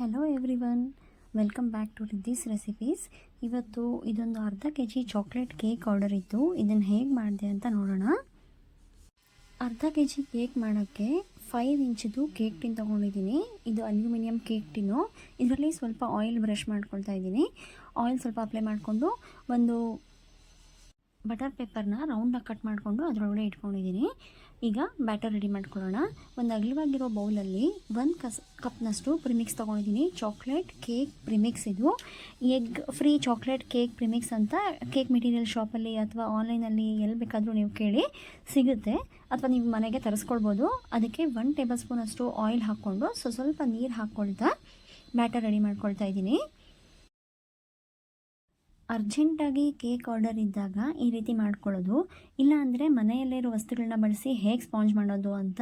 Hello everyone welcome back to Riddhi's recipes ಇವತ್ತು ಇದೊಂದು ಅರ್ಧ K G chocolate cake order ಇತ್ತು. ಇದನ್ನು ಹೇಗೆ ಮಾಡಿದೆ ಅಂತ ನೋಡೋಣ. ಅರ್ಧ ಕೆ ಜಿ ಕೇಕ್ ಮಾಡೋಕ್ಕೆ ಫೈವ್ ಇಂಚಿದು ಕೇಕ್ ಟಿನ್ ತೊಗೊಂಡಿದ್ದೀನಿ. ಇದು ಅಲ್ಯೂಮಿನಿಯಂ ಕೇಕ್ ಟಿನ್ನು ಇದರಲ್ಲಿ ಸ್ವಲ್ಪ ಆಯಿಲ್ ಬ್ರಷ್ ಮಾಡ್ಕೊಳ್ತಾ ಇದ್ದೀನಿ. ಆಯಿಲ್ ಸ್ವಲ್ಪ ಅಪ್ಲೈ ಮಾಡಿಕೊಂಡು ಒಂದು ಬಟರ್ ಪೇಪರ್ನ ರೌಂಡಾಗಿ ಕಟ್ ಮಾಡಿಕೊಂಡು ಅದರೊಳಗಡೆ ಇಟ್ಕೊಂಡಿದ್ದೀನಿ. ಈಗ ಬ್ಯಾಟರ್ ರೆಡಿ ಮಾಡ್ಕೊಳ್ಳೋಣ. ಒಂದು ಅಗಲವಾಗಿರೋ ಬೌಲಲ್ಲಿ ಒಂದು ಕಸ್, ಕಪ್ನಷ್ಟು ಪ್ರಿಮಿಕ್ಸ್ ತೊಗೊಂಡಿದ್ದೀನಿ. ಚಾಕ್ಲೇಟ್ ಕೇಕ್ ಪ್ರಿಮಿಕ್ಸ್ ಇದು. Egg free chocolate cake premix ಅಂತ ಕೇಕ್ ಮೆಟೀರಿಯಲ್ ಶಾಪಲ್ಲಿ ಅಥವಾ ಆನ್ಲೈನಲ್ಲಿ ಎಲ್ಲಿ ಬೇಕಾದರೂ ನೀವು ಕೇಳಿ ಸಿಗುತ್ತೆ. ಅಥವಾ ನೀವು ಮನೆಗೆ ತರಿಸ್ಕೊಳ್ಬೋದು. ಅದಕ್ಕೆ ಒನ್ ಟೇಬಲ್ ಸ್ಪೂನಷ್ಟು ಆಯಿಲ್ ಹಾಕ್ಕೊಂಡು ಸೊ, ಸ್ವಲ್ಪ ನೀರು ಹಾಕ್ಕೊಳ್ತಾ ಬ್ಯಾಟರ್ ರೆಡಿ ಮಾಡ್ಕೊಳ್ತಾ ಇದ್ದೀನಿ. ಅರ್ಜೆಂಟಾಗಿ ಕೇಕ್ ಆರ್ಡರ್ ಇದ್ದಾಗ ಈ ರೀತಿ ಮಾಡ್ಕೊಳ್ಳೋದು. ಇಲ್ಲ ಅಂದರೆ ಮನೆಯಲ್ಲಿರೋ ವಸ್ತುಗಳನ್ನ ಬಳಸಿ ಹೇಗೆ ಸ್ಪಾಂಜ್ ಮಾಡೋದು ಅಂತ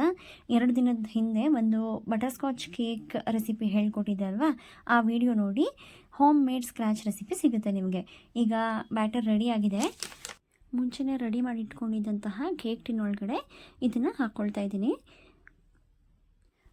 ಎರಡು ದಿನದ ಹಿಂದೆ ಒಂದು ಬಟರ್ ಸ್ಕಾಚ್ ಕೇಕ್ ರೆಸಿಪಿ ಹೇಳ್ಕೊಟ್ಟಿದ್ದೆ ಅಲ್ವಾ? ಆ ವಿಡಿಯೋ ನೋಡಿ. ಹೋಮ್ ಮೇಡ್ ಸ್ಕ್ರ್ಯಾಚ್ ರೆಸಿಪಿ ಸಿಗುತ್ತೆ ನಿಮಗೆ. ಈಗ ಬ್ಯಾಟರ್ ರೆಡಿ ಆಗಿದೆ. ಮುಂಚೆನೇ ರೆಡಿ ಮಾಡಿ ಇಟ್ಕೊಂಡಿದ್ದಂತಹ ಕೇಕ್ ಟಿನ್ ಒಳಗಡೆ ಇದನ್ನು ಹಾಕ್ಕೊಳ್ತಾ ಇದ್ದೀನಿ.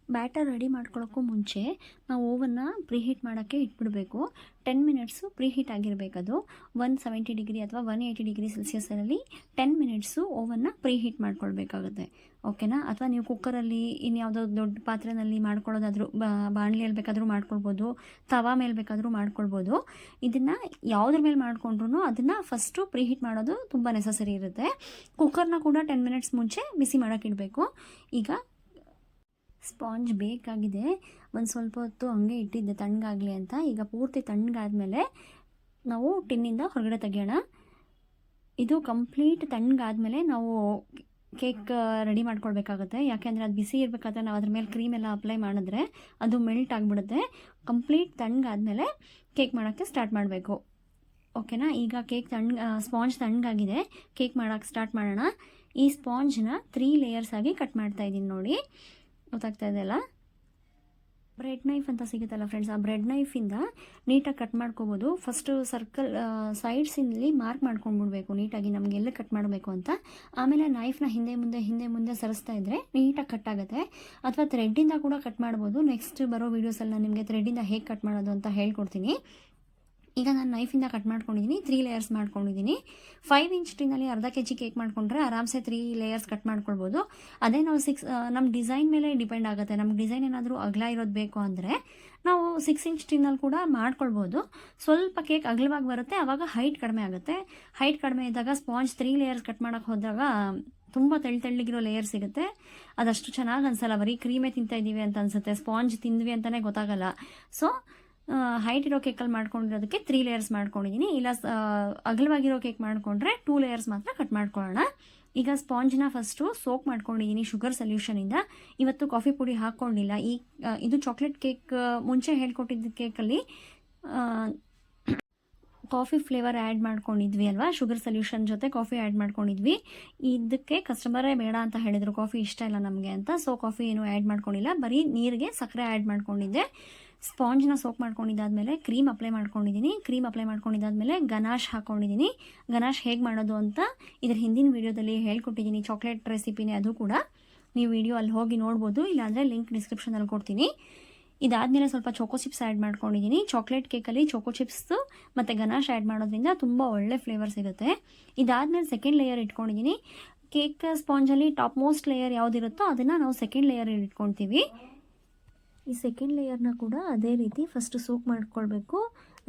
ಬ್ಯಾಟರ್ ರೆಡಿ ಮಾಡ್ಕೊಳ್ಳೋಕ್ಕೂ ಮುಂಚೆ ನಾವು ಓವನ್ನ ಪ್ರೀಹೀಟ್ ಮಾಡೋಕ್ಕೆ ಇಟ್ಬಿಡಬೇಕು. ಟೆನ್ ಮಿನಿಟ್ಸು ಪ್ರೀಹೀಟ್ ಆಗಿರಬೇಕದು. ಒನ್ ಸೆವೆಂಟಿ ಡಿಗ್ರಿ ಅಥವಾ ಒನ್ ಏಯ್ಟಿ ಡಿಗ್ರಿ ಸೆಲ್ಸಿಯಸಲ್ಲಿ ಟೆನ್ ಮಿನಿಟ್ಸು ಓವನ್ನ ಪ್ರೀಹೀಟ್ ಮಾಡ್ಕೊಳ್ಬೇಕಾಗುತ್ತೆ. ಓಕೆನಾ ಅಥವಾ ನೀವು ಕುಕ್ಕರಲ್ಲಿ ಇನ್ಯಾವುದೋ ದೊಡ್ಡ ಪಾತ್ರೆಯಲ್ಲಿ ಮಾಡ್ಕೊಳ್ಳೋದಾದರೂ ಬಾಣಲಿಯಲ್ಲಿ ಬೇಕಾದರೂ ಮಾಡ್ಕೊಳ್ಬೋದು. ತವಾ ಮೇಲೆ ಬೇಕಾದರೂ ಮಾಡ್ಕೊಳ್ಬೋದು. ಇದನ್ನು ಯಾವುದ್ರ ಮೇಲೆ ಮಾಡ್ಕೊಂಡ್ರು ಅದನ್ನು ಫಸ್ಟು ಪ್ರೀಹೀಟ್ ಮಾಡೋದು ತುಂಬ ನೆಸಸರಿ ಇರುತ್ತೆ. ಕುಕ್ಕರ್ನ ಕೂಡ ಟೆನ್ ಮಿನಿಟ್ಸ್ ಮುಂಚೆ ಬಿಸಿ ಮಾಡೋಕ್ಕಿಡಬೇಕು ಈಗ ಸ್ಪಾಂಜ್ ಬೇಕಾಗಿದೆ. ಒಂದು ಸ್ವಲ್ಪ ಹೊತ್ತು ಹಂಗೆ ಇಟ್ಟಿದ್ದೆ ತಣ್ಣಗಾಗಲಿ ಅಂತ. ಈಗ ಪೂರ್ತಿ ತಣ್ಣಗಾದ್ಮೇಲೆ ನಾವು ಟಿನ್ನಿಂದ ಹೊರಗಡೆ ತೆಗೆಯೋಣ. ಇದು ಕಂಪ್ಲೀಟ್ ತಣ್ಣಗಾದ್ಮೇಲೆ ನಾವು ಕೇಕ್ ರೆಡಿ ಮಾಡ್ಕೊಳ್ಬೇಕಾಗುತ್ತೆ ಯಾಕೆಂದರೆ ಅದು ಬಿಸಿ ಇರಬೇಕಾದ್ರೆ ನಾವು ಅದ್ರ ಮೇಲೆ ಕ್ರೀಮ್ ಎಲ್ಲ ಅಪ್ಲೈ ಮಾಡಿದ್ರೆ ಅದು ಮೆಲ್ಟ್ ಆಗಿಬಿಡುತ್ತೆ. ಕಂಪ್ಲೀಟ್ ತಣ್ಣಗಾದ್ಮೇಲೆ ಕೇಕ್ ಮಾಡೋಕ್ಕೆ ಸ್ಟಾರ್ಟ್ ಮಾಡಬೇಕು. ಓಕೆನಾ? ಈಗ ಕೇಕ್ ತಣ್ಣ ಸ್ಪಾಂಜ್ ತಣ್ಣಗಾಗಿದೆ. ಕೇಕ್ ಮಾಡೋಕ್ಕೆ ಸ್ಟಾರ್ಟ್ ಮಾಡೋಣ. ಈ ಸ್ಪಾಂಜ್ನ ತ್ರೀ ಲೇಯರ್ಸ್ ಆಗಿ ಕಟ್ ಮಾಡ್ತಾ ಇದ್ದೀನಿ ನೋಡಿ. ಗೊತ್ತಾಗ್ತಾ ಇದೆಯಲ್ಲ ಬ್ರೆಡ್ ನೈಫ್ ಅಂತ ಸಿಗುತ್ತಲ್ಲ ಫ್ರೆಂಡ್ಸ್ ಆ ಬ್ರೆಡ್ ನೈಫಿಂದ ನೀಟಾಗಿ ಕಟ್ ಮಾಡ್ಕೋಬೋದು. ಫಸ್ಟು ಸರ್ಕಲ್ ಸೈಡ್ಸಿನಲ್ಲಿ ಮಾರ್ಕ್ ಮಾಡ್ಕೊಂಡ್ಬಿಡ್ಬೇಕು, ನೀಟಾಗಿ ನಮಗೆ ಎಲ್ಲ ಕಟ್ ಮಾಡಬೇಕು ಅಂತ. ಆಮೇಲೆ ನೈಫ್ನ ಹಿಂದೆ ಮುಂದೆ ಹಿಂದೆ ಮುಂದೆ ಸರಿಸ್ತಾ ಇದ್ದರೆ ನೀಟಾಗಿ ಕಟ್ ಆಗುತ್ತೆ. ಅಥವಾ ಥ್ರೆಡ್ಡಿಂದ ಕೂಡ ಕಟ್ ಮಾಡ್ಬೋದು. ನೆಕ್ಸ್ಟ್ ಬರೋ ವೀಡಿಯೋಸಲ್ಲಿ ನಾನು ನಿಮಗೆ ಥ್ರೆಡ್ಡಿಂದ ಹೇಗೆ ಕಟ್ ಮಾಡೋದು ಅಂತ ಹೇಳ್ಕೊಡ್ತೀನಿ. ಈಗ ನಾನು ನೈಫಿಂದ ಕಟ್ ಮಾಡ್ಕೊಂಡಿದ್ದೀನಿ ತ್ರೀ ಲೇಯರ್ಸ್ ಮಾಡ್ಕೊಂಡಿದ್ದೀನಿ ಫೈವ್ ಇಂಚ್ ಟಿನಲ್ಲಿ ಅರ್ಧ ಕೆ ಜಿ ಕೇಕ್ ಮಾಡ್ಕೊಂಡ್ರೆ ಆರಾಮ್ಸೆ ತ್ರೀ ಲೇಯರ್ಸ್ ಕಟ್ ಮಾಡ್ಕೊಳ್ಬೋದು. ಅದೇ ನಾವು ಸಿಕ್ಸ್ ನಮ್ಮ ಡಿಸೈನ್ ಮೇಲೆ ಡಿಪೆಂಡ್ ಆಗುತ್ತೆ. ನಮ್ಗೆ ಡಿಸೈನ್ ಏನಾದರೂ ಅಗಲ ಇರೋದು ಬೇಕು ಅಂದರೆ ನಾವು ಸಿಕ್ಸ್ ಇಂಚ್ ಟಿನ್ನಲ್ಲಿ ಕೂಡ ಮಾಡ್ಕೊಳ್ಬೋದು. ಸ್ವಲ್ಪ ಕೇಕ್ ಅಗಲವಾಗಿ ಬರುತ್ತೆ ಆವಾಗ ಹೈಟ್ ಕಡಿಮೆ ಆಗುತ್ತೆ. ಹೈಟ್ ಕಡಿಮೆ ಇದ್ದಾಗ ಸ್ಪಾಂಜ್ ತ್ರೀ ಲೇಯರ್ಸ್ ಕಟ್ ಮಾಡೋಕ್ಕೆ ಹೋದಾಗ ತುಂಬ ತೆಳ್ಳು ತೆಳ್ಳಗಿರೋ ಲೇಯರ್ ಸಿಗುತ್ತೆ. ಅದಷ್ಟು ಚೆನ್ನಾಗಿ ಅನ್ಸಲ್ಲ. ಬರೀ ಕ್ರೀಮೇ ತಿಂತಾ ಇದ್ದೀವಿ ಅಂತ ಅನ್ಸುತ್ತೆ. ಸ್ಪಾಂಜ್ ತಿಂದ್ವಿ ಅಂತಲೇ ಗೊತ್ತಾಗಲ್ಲ. ಸೊ ಹೈಟ್ ಇರೋ ಕೇಕಲ್ಲಿ ಮಾಡ್ಕೊಂಡಿರೋದಕ್ಕೆ ತ್ರೀ ಲೇಯರ್ಸ್ ಮಾಡ್ಕೊಂಡಿದ್ದೀನಿ ಇಲ್ಲ ಅಗಲವಾಗಿರೋ ಕೇಕ್ ಮಾಡಿಕೊಂಡ್ರೆ ಟೂ ಲೇಯರ್ಸ್ ಮಾತ್ರ ಕಟ್ ಮಾಡ್ಕೊಳ್ಳೋಣ. ಈಗ ಸ್ಪಾಂಜ್ನ ಫಸ್ಟು ಸೋಕ್ ಮಾಡ್ಕೊಂಡಿದ್ದೀನಿ ಶುಗರ್ ಸೊಲ್ಯೂಷನಿಂದ ಇವತ್ತು ಕಾಫಿ ಪುಡಿ ಹಾಕ್ಕೊಂಡಿಲ್ಲ. ಈ ಇದು ಚಾಕ್ಲೇಟ್ ಕೇಕ್ ಮುಂಚೆ ಹೇಳ್ಕೊಟ್ಟಿದ್ದ ಕೇಕಲ್ಲಿ ಕಾಫಿ ಫ್ಲೇವರ್ ಆ್ಯಡ್ ಮಾಡ್ಕೊಂಡಿದ್ವಿ ಅಲ್ವಾ? ಶುಗರ್ ಸೊಲ್ಯೂಷನ್ ಜೊತೆ ಕಾಫಿ ಆ್ಯಡ್ ಮಾಡ್ಕೊಂಡಿದ್ವಿ. ಇದಕ್ಕೆ ಕಸ್ಟಮರೇ ಬೇಡ ಅಂತ ಹೇಳಿದರು. ಕಾಫಿ ಇಷ್ಟ ಇಲ್ಲ ನಮಗೆ ಅಂತ. ಸೊ ಕಾಫಿ ಏನು ಆ್ಯಡ್ ಮಾಡ್ಕೊಂಡಿಲ್ಲ. ಬರೀ ನೀರಿಗೆ ಸಕ್ಕರೆ ಆ್ಯಡ್ ಮಾಡ್ಕೊಂಡಿದ್ದೆ. ಸ್ಪಾಂಜ್ನ ಸೋಪ್ ಮಾಡ್ಕೊಂಡಿದ್ದಾದಮೇಲೆ ಕ್ರೀಮ್ ಅಪ್ಲೈ ಮಾಡ್ಕೊಂಡಿದ್ದೀನಿ. ಕ್ರೀಮ್ ಅಪ್ಲೈ ಮಾಡ್ಕೊಂಡಿದ್ದಾದಮೇಲೆ ಗನಾಶ್ ಹಾಕ್ಕೊಂಡಿದ್ದೀನಿ ಗನಾಶ್ ಹೇಗೆ ಮಾಡೋದು ಅಂತ ಇದರ ಹಿಂದಿನ ವೀಡಿಯೋದಲ್ಲಿ ಹೇಳ್ಕೊಟ್ಟಿದ್ದೀನಿ. ಚಾಕ್ಲೇಟ್ ರೆಸಿಪಿನೇ ಅದು ಕೂಡ. ನೀವು ವಿಡಿಯೋ ಅಲ್ಲಿ ಹೋಗಿ ನೋಡ್ಬೋದು. ಇಲ್ಲಾಂದರೆ ಲಿಂಕ್ ಡಿಸ್ಕ್ರಿಪ್ಷನಲ್ಲಿ ಕೊಡ್ತೀನಿ. ಇದಾದಮೇಲೆ ಸ್ವಲ್ಪ ಚೋಕೋ ಚಿಪ್ಸ್ ಆ್ಯಡ್ ಮಾಡ್ಕೊಂಡಿದ್ದೀನಿ. ಚಾಕ್ಲೇಟ್ ಕೇಕಲ್ಲಿ ಚೋಕೋ ಚಿಪ್ಸು ಮತ್ತು ಗನಾಶ್ ಆ್ಯಡ್ ಮಾಡೋದ್ರಿಂದ ತುಂಬ ಒಳ್ಳೆ ಫ್ಲೇವರ್ ಸಿಗುತ್ತೆ. ಇದಾದಮೇಲೆ ಸೆಕೆಂಡ್ ಲೇಯರ್ ಇಟ್ಕೊಂಡಿದ್ದೀನಿ. ಕೇಕ್ ಸ್ಪಾಂಜಲ್ಲಿ ಟಾಪ್ ಮೋಸ್ಟ್ ಲೇಯರ್ ಯಾವುದಿರುತ್ತೋ ಅದನ್ನು ನಾವು ಸೆಕೆಂಡ್ ಲೇಯರಲ್ಲಿ ಇಟ್ಕೊಳ್ತೀವಿ ಈ ಸೆಕೆಂಡ್ ಲೇಯರ್ನ ಕೂಡ ಅದೇ ರೀತಿ ಫಸ್ಟ್ ಸೋಕ್ ಮಾಡ್ಕೊಳ್ಬೇಕು.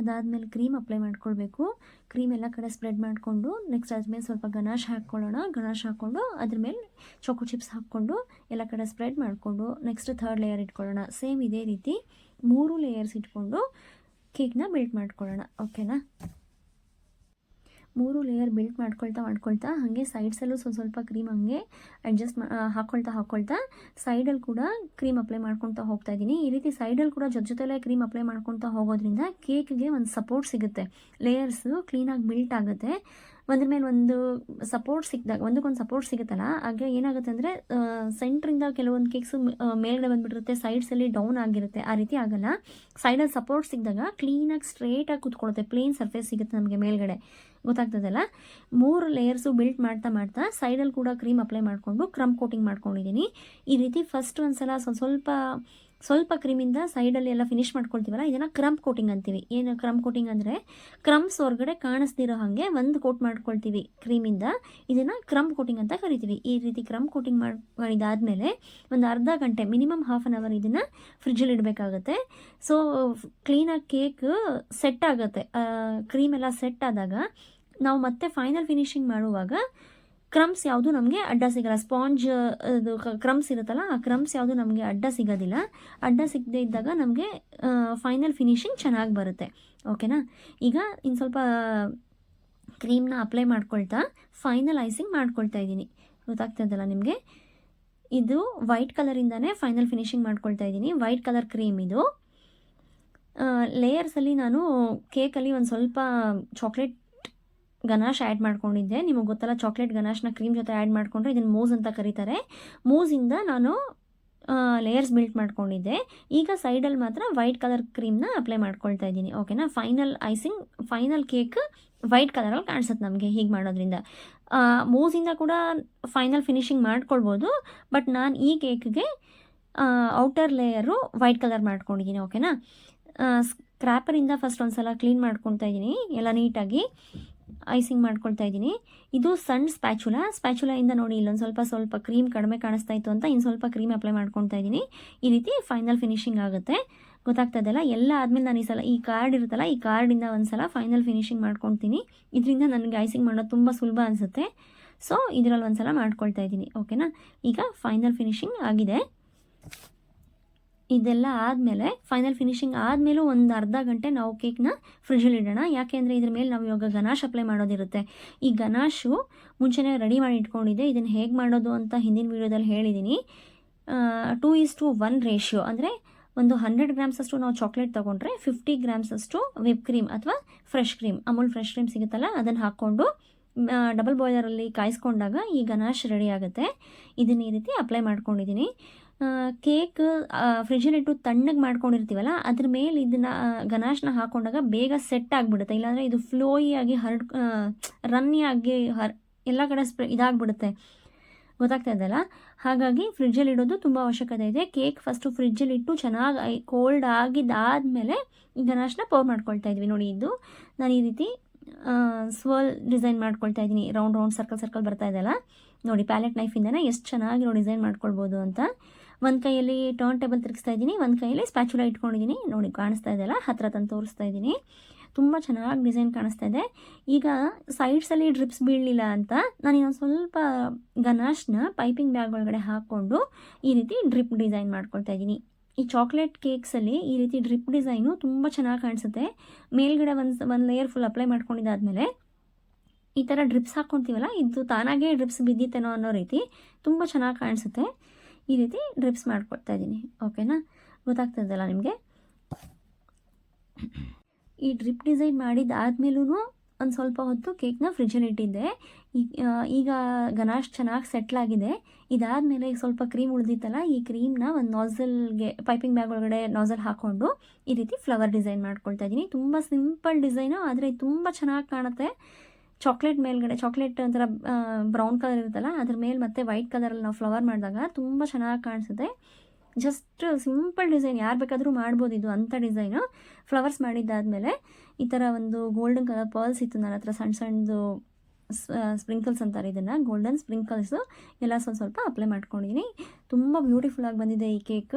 ಅದಾದಮೇಲೆ ಕ್ರೀಮ್ ಅಪ್ಲೈ ಮಾಡ್ಕೊಳ್ಬೇಕು. ಕ್ರೀಮ್ ಎಲ್ಲ ಕಡೆ ಸ್ಪ್ರೆಡ್ ಮಾಡಿಕೊಂಡು ನೆಕ್ಸ್ಟ್ ಅದ್ಮೇಲೆ ಸ್ವಲ್ಪ ಗಣಾಶ್ ಹಾಕ್ಕೊಳ್ಳೋಣ. ಗಣಾಶ್ ಹಾಕ್ಕೊಂಡು ಅದ್ರ ಮೇಲೆ ಚೋಕೋ ಚಿಪ್ಸ್ ಹಾಕ್ಕೊಂಡು ಎಲ್ಲ ಕಡೆ ಸ್ಪ್ರೆಡ್ ಮಾಡಿಕೊಂಡು ನೆಕ್ಸ್ಟ್ ಥರ್ಡ್ ಲೇಯರ್ ಇಟ್ಕೊಳ್ಳೋಣ. ಸೇಮ್ ಇದೇ ರೀತಿ ಮೂರು ಲೇಯರ್ಸ್ ಇಟ್ಕೊಂಡು ಕೇಕ್ನ ಬಿಲ್ಟ್ ಮಾಡ್ಕೊಳ್ಳೋಣ. ಓಕೆನಾ ಮೂರು ಲೇಯರ್ ಬಿಲ್ಟ್ ಮಾಡ್ಕೊಳ್ತಾ ಮಾಡ್ಕೊಳ್ತಾ ಹಾಗೆ ಸೈಡ್ಸಲ್ಲೂ ಸ್ವಲ್ಪ ಸ್ವಲ್ಪ ಕ್ರೀಮ್ ಹಾಗೆ ಅಡ್ಜಸ್ಟ್ ಹಾಕ್ಕೊಳ್ತಾ ಹಾಕ್ಕೊಳ್ತಾ ಸೈಡಲ್ಲಿ ಕೂಡ ಕ್ರೀಮ್ ಅಪ್ಲೈ ಮಾಡ್ಕೊಳ್ತಾ ಹೋಗ್ತಾ ಇದ್ದೀನಿ. ಈ ರೀತಿ ಸೈಡಲ್ಲಿ ಕೂಡ ಜೊತೆ ಜೊತೆಲೇ ಕ್ರೀಮ್ ಅಪ್ಲೈ ಮಾಡ್ಕೊಳ್ತಾ ಹೋಗೋದ್ರಿಂದ ಕೇಕ್ಗೆ ಒಂದು ಸಪೋರ್ಟ್ ಸಿಗುತ್ತೆ. ಲೇಯರ್ಸು ಕ್ಲೀನಾಗಿ ಬಿಲ್ಟ್ ಆಗುತ್ತೆ. ಒಂದ್ರ ಮೇಲೆ ಒಂದು ಸಪೋರ್ಟ್ ಸಿಕ್ಕಿದಾಗ ಒಂದಕ್ಕೊಂದು ಸಪೋರ್ಟ್ ಸಿಗುತ್ತಲ್ಲ, ಹಾಗೆ ಏನಾಗುತ್ತೆ ಅಂದರೆ ಸೆಂಟ್ರಿಂದ ಕೆಲವೊಂದು ಕೇಕ್ಸು ಮೇಲ್ಗಡೆ ಬಂದುಬಿಟ್ಟಿರುತ್ತೆ ಸೈಡ್ಸಲ್ಲಿ ಡೌನ್ ಆಗಿರುತ್ತೆ, ಆ ರೀತಿ ಆಗಲ್ಲ. ಸೈಡಲ್ಲಿ ಸಪೋರ್ಟ್ ಸಿಕ್ಕಿದಾಗ ಕ್ಲೀನಾಗಿ ಸ್ಟ್ರೇಟಾಗಿ ಕೂತ್ಕೊಳ್ಳುತ್ತೆ ಪ್ಲೇನ್ ಸರ್ಫೇಸ್ ಸಿಗುತ್ತೆ ನಮಗೆ ಮೇಲ್ಗಡೆ. ಗೊತ್ತಾಗ್ತದಲ್ಲ? ಮೂರು ಲೇಯರ್ಸು ಬಿಲ್ಟ್ ಮಾಡ್ತಾ ಮಾಡ್ತಾ ಸೈಡಲ್ಲಿ ಕೂಡ ಕ್ರೀಮ್ ಅಪ್ಲೈ ಮಾಡಿಕೊಂಡು ಕ್ರಮ್ ಕೋಟಿಂಗ್ ಮಾಡ್ಕೊಂಡಿದ್ದೀನಿ ಈ ರೀತಿ ಫಸ್ಟ್ ಒಂದು ಸಲ ಸ್ವಲ್ಪ ಸ್ವಲ್ಪ ಸ್ವಲ್ಪ ಕ್ರೀಮಿಂದ ಸೈಡಲ್ಲಿ ಎಲ್ಲ ಫಿನಿಶ್ ಮಾಡ್ಕೊಳ್ತೀವಲ್ಲ, ಇದನ್ನು ಕ್ರಮ್ ಕೋಟಿಂಗ್ ಅಂತೀವಿ. ಏನು ಕ್ರಮ್ ಕೋಟಿಂಗ್ ಅಂದರೆ ಕ್ರಮ್ಸ್ ಹೊರಗಡೆ ಕಾಣಿಸ್ದಿರೋ ಹಾಗೆ ಒಂದು ಕೋಟ್ ಮಾಡ್ಕೊಳ್ತೀವಿ ಕ್ರೀಮಿಂದ. ಇದನ್ನು ಕ್ರಮ್ ಕೋಟಿಂಗ್ ಅಂತ ಕರಿತೀವಿ. ಈ ರೀತಿ ಕ್ರಮ್ ಕೋಟಿಂಗ್ ಮಾಡಿ ಮಾಡಿದಾದಮೇಲೆ ಒಂದು ಅರ್ಧ ಗಂಟೆ, ಮಿನಿಮಮ್ ಹಾಫ್ ಆನ್ ಅವರ್ ಇದನ್ನು ಫ್ರಿಜ್ಜಲ್ಲಿ ಇಡಬೇಕಾಗುತ್ತೆ. ಸೊ ಕ್ಲೀನಾಗಿ ಕೇಕ್ ಸೆಟ್ ಆಗುತ್ತೆ. ಕ್ರೀಮ್ ಎಲ್ಲ ಸೆಟ್ ಆದಾಗ, ನಾವು ಮತ್ತೆ ಫೈನಲ್ ಫಿನಿಶಿಂಗ್ ಮಾಡುವಾಗ ಕ್ರಮ್ಸ್ ಯಾವುದು ನಮಗೆ ಅಡ್ಡ ಸಿಗಲ್ಲ. ಸ್ಪಾಂಜ್ ಅದು ಕ್ರಮ್ಸ್ ಇರುತ್ತಲ್ಲ, ಆ ಕ್ರಮ್ಸ್ ಯಾವುದು ನಮಗೆ ಅಡ್ಡ ಸಿಗೋದಿಲ್ಲ. ಅಡ್ಡ ಸಿಗದೇ ಇದ್ದಾಗ ನಮಗೆ ಫೈನಲ್ ಫಿನಿಶಿಂಗ್ ಚೆನ್ನಾಗಿ ಬರುತ್ತೆ. ಓಕೆನಾ ಈಗ ಇನ್ನು ಸ್ವಲ್ಪ ಕ್ರೀಮ್ನ ಅಪ್ಲೈ ಮಾಡ್ಕೊಳ್ತಾ ಫೈನಲ್ ಐಸಿಂಗ್ ಮಾಡ್ಕೊಳ್ತಾ ಇದ್ದೀನಿ. ಗೊತ್ತಾಗ್ತದಲ್ಲ ನಿಮಗೆ? ಇದು ವೈಟ್ ಕಲರಿಂದನೇ ಫೈನಲ್ ಫಿನಿಶಿಂಗ್ ಮಾಡ್ಕೊಳ್ತಾ ಇದ್ದೀನಿ. ವೈಟ್ ಕಲರ್ ಕ್ರೀಮ್ ಇದು. ಲೇಯರ್ಸಲ್ಲಿ ನಾನು ಕೇಕಲ್ಲಿ ಒಂದು ಸ್ವಲ್ಪ ಚಾಕ್ಲೇಟ್ ಗನಾಶ್ ಆ್ಯಡ್ ಮಾಡ್ಕೊಂಡಿದ್ದೆ. ನಿಮಗೆ ಗೊತ್ತಲ್ಲ ಚಾಕ್ಲೇಟ್ ಗನಾಶ್ನ ಕ್ರೀಮ್ ಜೊತೆ ಆ್ಯಡ್ ಮಾಡಿಕೊಂಡ್ರೆ ಇದನ್ನು ಮೂಸ್ ಅಂತ ಕರೀತಾರೆ. ಮೂಸಿಂದ ನಾನು ಲೇಯರ್ಸ್ ಬಿಲ್ಟ್ ಮಾಡ್ಕೊಂಡಿದ್ದೆ. ಈಗ ಸೈಡಲ್ಲಿ ಮಾತ್ರ ವೈಟ್ ಕಲರ್ ಕ್ರೀಮ್ನ ಅಪ್ಲೈ ಮಾಡ್ಕೊಳ್ತಾ ಇದ್ದೀನಿ. ಓಕೆನಾ final icing final cake white ಕಲರಲ್ಲಿ ಕಾಣಿಸುತ್ತೆ ನಮಗೆ ಹೀಗೆ ಮಾಡೋದ್ರಿಂದ. ಮೂಸಿಂದ ಕೂಡ ಫೈನಲ್ ಫಿನಿಶಿಂಗ್ ಮಾಡ್ಕೊಳ್ಬೋದು. ಬಟ್ ನಾನು ಈ ಕೇಕ್ಗೆ ಔಟರ್ ಲೇಯರು ವೈಟ್ ಕಲರ್ ಮಾಡ್ಕೊಂಡಿದ್ದೀನಿ. ಓಕೆನಾ ಸ್ಕ್ರ್ಯಾಪರಿಂದ ಫಸ್ಟ್ ಒಂದು ಸಲ ಕ್ಲೀನ್ ಮಾಡ್ಕೊತಾ ಇದ್ದೀನಿ. ಎಲ್ಲ ನೀಟಾಗಿ ಐಸಿಂಗ್ ಮಾಡ್ಕೊಳ್ತಾ ಇದ್ದೀನಿ. ಇದು ಸಣ್ಣ ಸ್ಪ್ಯಾಚುಲಾ ಸ್ಪ್ಯಾಚುಲಾಯಿಂದ ನೋಡಿ ಇಲ್ಲೊಂದು ಸ್ವಲ್ಪ ಸ್ವಲ್ಪ ಕ್ರೀಮ್ ಕಡಿಮೆ ಕಾಣಿಸ್ತಾ ಇತ್ತು ಅಂತ ಇನ್ನು ಸ್ವಲ್ಪ ಕ್ರೀಮ್ ಅಪ್ಲೈ ಮಾಡ್ಕೊಳ್ತಾ ಇದ್ದೀನಿ. ಈ ರೀತಿ ಫೈನಲ್ ಫಿನಿಶಿಂಗ್ ಆಗುತ್ತೆ. ಗೊತ್ತಾಗ್ತದಲ್ಲ ಎಲ್ಲ ಆದಮೇಲೆ ನಾನು ಈ ಸಲ ಈ ಕಾರ್ಡ್ ಇರುತ್ತಲ್ಲ, ಈ ಕಾರ್ಡಿಂದ ಒಂದು ಸಲ ಫೈನಲ್ ಫಿನಿಶಿಂಗ್ ಮಾಡ್ಕೊಳ್ತೀನಿ. ಇದರಿಂದ ನನಗೆ ಐಸಿಂಗ್ ಮಾಡೋದು ತುಂಬ ಸುಲಭ ಅನಿಸುತ್ತೆ. ಸೊ ಇದರಲ್ಲಿ ಒಂದು ಸಲ ಮಾಡ್ಕೊಳ್ತಾ ಇದ್ದೀನಿ. ಓಕೆನಾ ಈಗ ಫೈನಲ್ ಫಿನಿಶಿಂಗ್ ಆಗಿದೆ. ಇದೆಲ್ಲ ಆದಮೇಲೆ ಫೈನಲ್ ಫಿನಿಶಿಂಗ್ ಆದಮೇಲೂ ಒಂದು ಅರ್ಧ ಗಂಟೆ ನಾವು ಕೇಕ್ನ ಫ್ರಿಜ್ಜಲ್ಲಿ ಇಡೋಣ. ಯಾಕೆಂದರೆ ಇದ್ರ ಮೇಲೆ ನಾವು ಇವಾಗ ಗನಾಶ್ ಅಪ್ಲೈ ಮಾಡೋದಿರುತ್ತೆ. ಈ ಗನಾಶು ಮುಂಚೆನೇ ರೆಡಿ ಮಾಡಿ ಇಟ್ಕೊಂಡಿದ್ದೆ. ಇದನ್ನು ಹೇಗೆ ಮಾಡೋದು ಅಂತ ಹಿಂದಿನ ವೀಡಿಯೋದಲ್ಲಿ ಹೇಳಿದ್ದೀನಿ two is to one ratio ಅಂದರೆ ಒಂದು ಹಂಡ್ರೆಡ್ ಗ್ರಾಮ್ಸಷ್ಟು ನಾವು ಚಾಕ್ಲೇಟ್ ತೊಗೊಂಡ್ರೆ ಫಿಫ್ಟಿ ಗ್ರಾಮ್ಸಷ್ಟು ವಿಪ್ ಕ್ರೀಮ್ ಅಥವಾ fresh cream Amul fresh cream ಸಿಗುತ್ತಲ್ಲ, ಅದನ್ನು ಹಾಕ್ಕೊಂಡು ಡಬಲ್ ಬಾಯ್ಲರಲ್ಲಿ ಕಾಯಿಸ್ಕೊಂಡಾಗ ಈ ಗನಾಶ್ ರೆಡಿ ಆಗುತ್ತೆ. ಇದನ್ನ ಈ ರೀತಿ ಅಪ್ಲೈ ಮಾಡ್ಕೊಂಡಿದ್ದೀನಿ ಕೇಕ್ ಫ್ರಿಜ್ಜಲ್ಲಿಟ್ಟು ತಣ್ಣಗೆ ಮಾಡ್ಕೊಂಡಿರ್ತೀವಲ್ಲ, ಅದ್ರ ಮೇಲೆ ಇದನ್ನು ಗನಾಶ್ನ ಹಾಕೊಂಡಾಗ ಬೇಗ ಸೆಟ್ ಆಗಿಬಿಡುತ್ತೆ. ಇಲ್ಲಾಂದರೆ ಇದು ಫ್ಲೋಯಿ ಆಗಿ ಹರಡ್ ರನ್ನಿ ಆಗಿ ಹರ್, ಎಲ್ಲ ಕಡೆ ಸ್ಪ್ರೆ ಇದಾಗ್ಬಿಡುತ್ತೆ. ಗೊತ್ತಾಗ್ತಾ ಇದೆಯಲ್ಲ ಹಾಗಾಗಿ ಫ್ರಿಜ್ಜಲ್ಲಿ ಇಡೋದು ತುಂಬ ಅವಶ್ಯಕತೆ ಇದೆ. ಕೇಕ್ ಫಸ್ಟು ಫ್ರಿಜ್ಜಲ್ಲಿಟ್ಟು ಚೆನ್ನಾಗಿ ಕೋಲ್ಡ್ ಆಗಿದ್ದಾದಮೇಲೆ ಈ ಗನಾಶ್ನ ಪೋರ್ ಮಾಡ್ಕೊಳ್ತಾ ಇದ್ವಿ. ನೋಡಿ ಇದು, ನಾನು ಈ ರೀತಿ ಸ್ವಲ್ ಡಿಸೈನ್ ಮಾಡ್ಕೊಳ್ತಾ ಇದ್ದೀನಿ. ರೌಂಡ್ ರೌಂಡ್ ಸರ್ಕಲ್ ಸರ್ಕಲ್ ಬರ್ತಾ ಇದೆಯಲ್ಲ ನೋಡಿ ಪ್ಯಾಲೆಟ್ ನೈಫಿಂದನೇ ಎಷ್ಟು ಚೆನ್ನಾಗಿ ಡಿಸೈನ್ ಮಾಡ್ಕೊಳ್ಬೋದು ಅಂತ. ಒಂದು ಕೈಯಲ್ಲಿ ಟರ್ನ್ ಟೇಬಲ್ ತಿರುಗಿಸ್ತಾ ಇದ್ದೀನಿ, ಒಂದು ಕೈಯಲ್ಲಿ ಸ್ಪ್ಯಾಚುಲ ಇಟ್ಕೊಂಡಿದ್ದೀನಿ. ನೋಡಿ, ಕಾಣಿಸ್ತಾ ಇದೆಯಲ್ಲ ಹತ್ರ ತಂದು ತೋರಿಸ್ತಾ ಇದ್ದೀನಿ. ತುಂಬ ಚೆನ್ನಾಗಿ ಡಿಸೈನ್ ಕಾಣಿಸ್ತಾ ಇದೆ. ಈಗ ಸೈಡ್ಸಲ್ಲಿ ಡ್ರಿಪ್ಸ್ ಬೀಳಲಿಲ್ಲ ಅಂತ ನಾನು ಇನ್ನೊಂದು ಸ್ವಲ್ಪ ಗನಾಶ್ನ ಪೈಪಿಂಗ್ ಬ್ಯಾಗ್ ಒಳಗಡೆ ಹಾಕ್ಕೊಂಡು ಈ ರೀತಿ ಡ್ರಿಪ್ ಡಿಸೈನ್ ಮಾಡ್ಕೊಳ್ತಾ ಇದ್ದೀನಿ. ಈ ಚಾಕ್ಲೇಟ್ ಕೇಕ್ಸಲ್ಲಿ ಈ ರೀತಿ ಡ್ರಿಪ್ ಡಿಸೈನು ತುಂಬ ಚೆನ್ನಾಗಿ ಕಾಣಿಸುತ್ತೆ. ಮೇಲ್ಗಡೆ ಒಂದು ಒಂದು ಲೇಯರ್ ಫುಲ್ ಅಪ್ಲೈ ಮಾಡ್ಕೊಂಡಿದ್ದಾದಮೇಲೆ ಈ ಥರ ಡ್ರಿಪ್ಸ್ ಹಾಕ್ಕೊತೀವಲ್ಲ, ಇದು ತಾನಾಗೇ ಡ್ರಿಪ್ಸ್ ಬಿದ್ದಿತ್ತೇನೋ ಅನ್ನೋ ರೀತಿ ತುಂಬ ಚೆನ್ನಾಗಿ ಕಾಣಿಸುತ್ತೆ. ಈ ರೀತಿ ಡ್ರಿಪ್ಸ್ ಮಾಡ್ಕೊಳ್ತಾ ಇದ್ದೀನಿ ಓಕೆನಾ ಗೊತ್ತಾಗ್ತದಲ್ಲ ನಿಮಗೆ? ಈ ಡ್ರಿಪ್ ಡಿಸೈನ್ ಮಾಡಿದ್ದಾದ್ಮೇಲೂ ಒಂದು ಸ್ವಲ್ಪ ಹೊತ್ತು ಕೇಕ್ನ ಫ್ರಿಜ್ಜಲ್ಲಿ ಇಟ್ಟಿದ್ದೆ. ಈಗ ಗನಾಶ್ ಚೆನ್ನಾಗಿ ಸೆಟ್ಲಾಗಿದೆ ಇದಾದಮೇಲೆ ಸ್ವಲ್ಪ ಕ್ರೀಮ್ ಉಳಿದಿತ್ತಲ್ಲ, ಈ ಕ್ರೀಮ್ನ ಒಂದು ನಾಝಲ್ಗೆ ಪೈಪಿಂಗ್ ಬ್ಯಾಗ್ ಒಳಗಡೆ ನಾಝಲ್ ಹಾಕ್ಕೊಂಡು ಈ ರೀತಿ ಫ್ಲವರ್ ಡಿಸೈನ್ ಮಾಡ್ಕೊಳ್ತಾ ಇದ್ದೀನಿ ತುಂಬ ಸಿಂಪಲ್ ಡಿಸೈನು ಆದರೆ ತುಂಬ ಚೆನ್ನಾಗಿ ಕಾಣುತ್ತೆ. ಚಾಕ್ಲೇಟ್ ಮೇಲ್ಗಡೆ ಚಾಕ್ಲೇಟ್ ಒಂಥರ ಬ್ರೌನ್ ಕಲರ್ ಇರುತ್ತಲ್ಲ, ಅದ್ರ ಮೇಲೆ ಮತ್ತೆ ವೈಟ್ ಕಲರಲ್ಲಿ ನಾವು ಫ್ಲವರ್ ಮಾಡಿದಾಗ ತುಂಬ ಚೆನ್ನಾಗಿ ಕಾಣಿಸುತ್ತೆ. ಜಸ್ಟ್ ಸಿಂಪಲ್ ಡಿಸೈನ್ ಯಾರು ಬೇಕಾದರೂ ಮಾಡ್ಬೋದು ಇದು ಅಂಥ ಡಿಸೈನು ಫ್ಲವರ್ಸ್ ಮಾಡಿದ್ದಾದಮೇಲೆ ಈ ಥರ ಒಂದು ಗೋಲ್ಡನ್ ಕಲರ್ ಪರ್ಲ್ಸ್ ಇತ್ತು ನನ್ನ ಹತ್ರ ಸಣ್ಣ ಸಣ್ಣದು ಸ್ಪ್ರಿಂಕಲ್ಸ್ ಅಂತಾರೆ ಇದನ್ನು ಗೋಲ್ಡನ್ ಸ್ಪ್ರಿಂಕಲ್ಸು ಎಲ್ಲ ಸ್ವಲ್ಪ ಸ್ವಲ್ಪ ಅಪ್ಲೈ ಮಾಡ್ಕೊಂಡಿದ್ದೀನಿ ತುಂಬ ಬ್ಯೂಟಿಫುಲ್ಲಾಗಿ ಬಂದಿದೆ ಈ ಕೇಕ್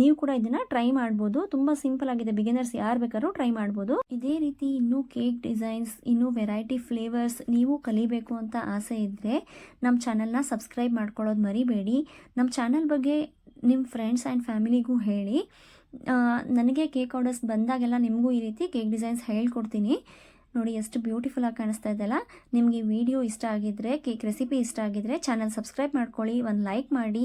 ನೀವು ಕೂಡ ಇದನ್ನು ಟ್ರೈ ಮಾಡ್ಬೋದು. ತುಂಬ ಸಿಂಪಲ್ ಆಗಿದೆ. ಬಿಗಿನರ್ಸ್ ಯಾರು ಬೇಕಾದ್ರೂ ಟ್ರೈ ಮಾಡ್ಬೋದು. ಇದೇ ರೀತಿ ಇನ್ನೂ ಕೇಕ್ ಡಿಸೈನ್ಸ್ ಇನ್ನೂ ವೆರೈಟಿ ಫ್ಲೇವರ್ಸ್ ನೀವು ಕಲಿಬೇಕು ಅಂತ ಆಸೆ ಇದ್ದರೆ ನಮ್ಮ ಚಾನಲ್ನ ಸಬ್ಸ್ಕ್ರೈಬ್ ಮಾಡ್ಕೊಳ್ಳೋದು ಮರಿಬೇಡಿ. ನಮ್ಮ ಚಾನಲ್ ಬಗ್ಗೆ ನಿಮ್ಮ ಫ್ರೆಂಡ್ಸ್ ಆ್ಯಂಡ್ ಫ್ಯಾಮಿಲಿಗೂ ಹೇಳಿ. ನನಗೆ ಕೇಕ್ ಆರ್ಡರ್ಸ್ ಬಂದಾಗೆಲ್ಲ ನಿಮಗೂ ಈ ರೀತಿ ಕೇಕ್ ಡಿಸೈನ್ಸ್ ಹೇಳ್ಕೊಡ್ತೀನಿ. ನೋಡಿ, ಎಷ್ಟು ಬ್ಯೂಟಿಫುಲ್ಲಾಗಿ ಕಾಣಿಸ್ತಾ ಇದೆಯಲ್ಲ ನಿಮಗೆ ವಿಡಿಯೋ ಇಷ್ಟ ಆಗಿದ್ದರೆ ಕೇಕ್ ರೆಸಿಪಿ ಇಷ್ಟ ಆಗಿದ್ದರೆ ಚಾನಲ್ ಸಬ್ಸ್ಕ್ರೈಬ್ ಮಾಡ್ಕೊಳ್ಳಿ. ಒಂದು ಲೈಕ್ ಮಾಡಿ.